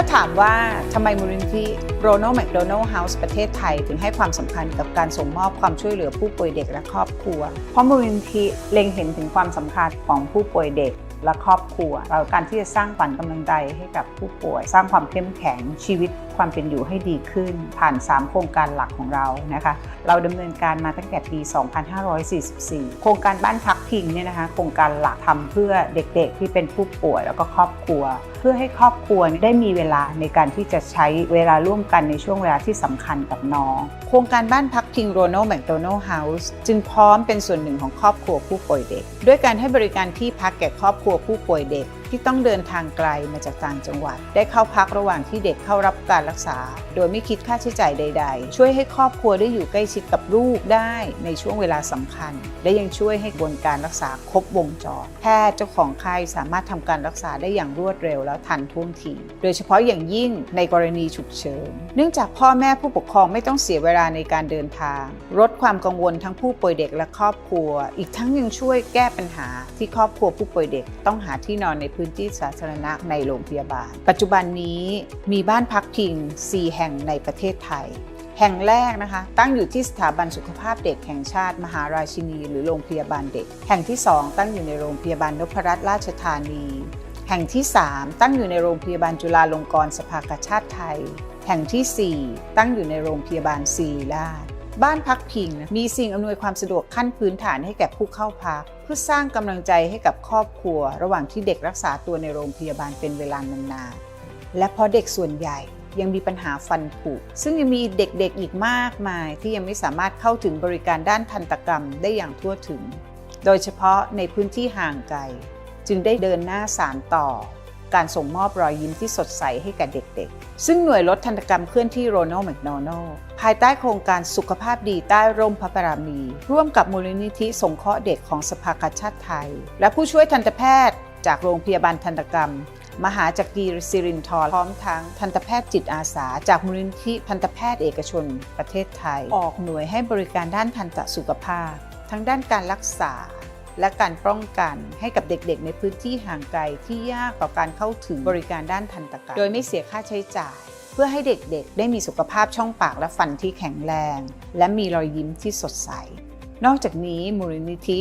ถ้าถามว่าทำไมมูลนิธิโรนัลแมคโดนัลล์เฮาส์ประเทศไทย ถึงให้ความสำคัญกับการส่งมอบความช่วยเหลือผู้ป่วยเด็กและครอบครัว เพราะมูลนิธิเล็งเห็นถึงความสำคัญของผู้ป่วยเด็กและครอบครัว เราการที่จะสร้างขวัญกำลังใจให้กับผู้ป่วย สร้างความเข้มแข็งชีวิตความเป็นอยู่ให้ดีขึ้น ผ่าน 3 โครงการหลักของเรานะคะ เราดำเนินการมาตั้งแต่ปี 2544 โครงการบ้านพักพิงเนี่ยนะคะ โครงการหลักทำเพื่อเด็กๆ ที่เป็นผู้ป่วยแล้วก็ครอบครัวเพื่อให้ครอบครัวได้มีเวลาในการที่จะใช้เวลาร่วมกันในช่วงเวลาที่สำคัญกับน้อง โครงการบ้านพักพิงโรนัลแมคโดนัลเฮาส์จึงพร้อมเป็นส่วนหนึ่งของครอบครัวผู้ป่วยเด็ก ด้วยการให้บริการที่พักแก่ครอบครัวผู้ป่วยเด็ก ที่ต้องเดินทางไกลมาจากต่างจังหวัด ได้เข้าพักระหว่างที่เด็กเข้ารับการรักษา โดยไม่คิดค่าใช้จ่ายใด ๆ ช่วยให้ครอบครัวได้อยู่ใกล้ชิดกับลูกได้ในช่วงเวลาสำคัญ และยังช่วยให้กระบวนการรักษาครบวงจรแพทย์เจ้าของไข้สามารถทำการรักษาได้อย่างรวดเร็วและทันท่วงที โดยเฉพาะอย่างยิ่งในกรณีฉุกเฉิน เนื่องจากพ่อแม่ผู้ปกครองไม่ต้องเสียเวลาในการเดินทาง ลดความกังวลทั้งผู้ป่วยเด็กและครอบครัว อีกทั้งยังช่วยแก้ปัญหาที่ครอบครัวผู้ป่วยเด็กต้องหาที่นอนในพื้นที่สาธารณะในโรงพยาบาล ปัจจุบันนี้มีบ้านพักพิง 4 แห่งในประเทศไทย แห่งแรกนะคะ ตั้งอยู่ที่สถาบันสุขภาพเด็กแห่งชาติ มหาราชินี หรือโรงพยาบาลเด็ก แห่งที่ 2 ตั้งอยู่ในโรงพยาบาลนพรัตน์ราชธานี แห่งที่ 3 ตั้งอยู่ในโรงพยาบาลจุฬาลงกรณ์สภากาชาติไทย แห่งทีสี่4 ตั้งอยู่ในโรงพยาบาลศริราช บ้านพักพิง มีสิ่งอำนวยความสะดวกขั้นพื้นฐานให้แก่ผู้เข้าพัก เพื่อสร้างกำลังใจให้กับครอบครัว ระหว่างที่เด็กรักษาตัวในโรงพยาบาลเป็นเวลานานๆและเพราะเด็กส่วนใหญ่ยังมีปัญหาฟันผุ ซึ่งยังมีเด็กๆอีกมากมาย ที่ยังไม่สามารถเข้าถึงบริการด้านทันตกรรมได้อย่างทั่วถึง โดยเฉพาะในพื้นที่ห่างไกล จึงได้เดินหน้าสารต่อ การส่งมอบรอยยิ้มที่สดใสให้กับเด็กๆ ซึ่งหน่วยลดทันตกรรมเคลื่อนที่โรนัลแมคโดนัลภายใต้โครงการสุขภาพดีใต้ร่มพระบารมี ร่วมกับมูลนิธิสงเคราะห์เด็กของสภากาชาติไทย และผู้ช่วยทันตแพทย์ จากโรงพยาบาลทันตกรรม มหาจักรีสิรินทร์พร้อมทั้งทันตแพทย์จิตอาสา จากมูลนิธิทันตแพทย์เอกชน ประเทศไทย ออกหน่วยให้บริการด้านทันตสุขภาพ ทั้งด้านการรักษา และการป้องกันให้กับเด็กๆ ในพื้นที่ห่างไกลที่ยากต่อการเข้าถึงบริการด้านทันตกรรมโดยไม่เสียค่าใช้จ่าย เพื่อให้เด็กๆ ได้มีสุขภาพช่องปากและฟันที่แข็งแรง และมีรอยยิ้มที่สดใส นอกจากนี้มูลนิธิ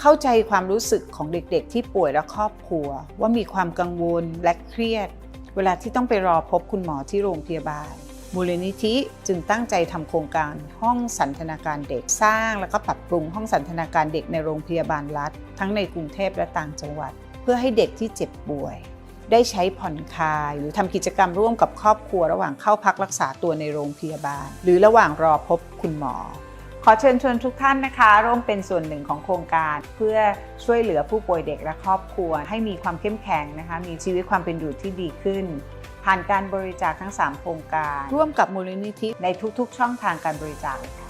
เข้าใจความรู้สึกของเด็กๆ ที่ป่วยและครอบครัว ว่ามีความกังวลและเครียด เวลาที่ต้องไปรอพบคุณหมอที่โรงพยาบาล มูลนิธิจึงตั้งใจทำโครงการห้องสันทนาการเด็กสร้าง และก็ปรับปรุงห้องสันทนาการเด็กในโรงพยาบาลรัฐ ทั้งในกรุงเทพและต่างจังหวัด เพื่อให้เด็กที่เจ็บป่วย ได้ใช้ผ่อนคลาย หรือทำกิจกรรมร่วมกับครอบครัว ระหว่างเข้าพักรักษาตัวในโรงพยาบาล หรือระหว่างรอพบคุณหมอ ขอเชิญชวนทุกท่านนะคะ ร่วมเป็นส่วนหนึ่งของโครงการ เพื่อช่วยเหลือผู้ป่วยเด็กและครอบครัว ให้มีความเข้มแข็งนะคะ มีชีวิตความเป็นอยู่ที่ดีขึ้น ผ่านการบริจาคทั้ง 3 โครงการ ร่วมกับมูลนิธิในทุกๆ ช่องทางการบริจาคเลยค่ะ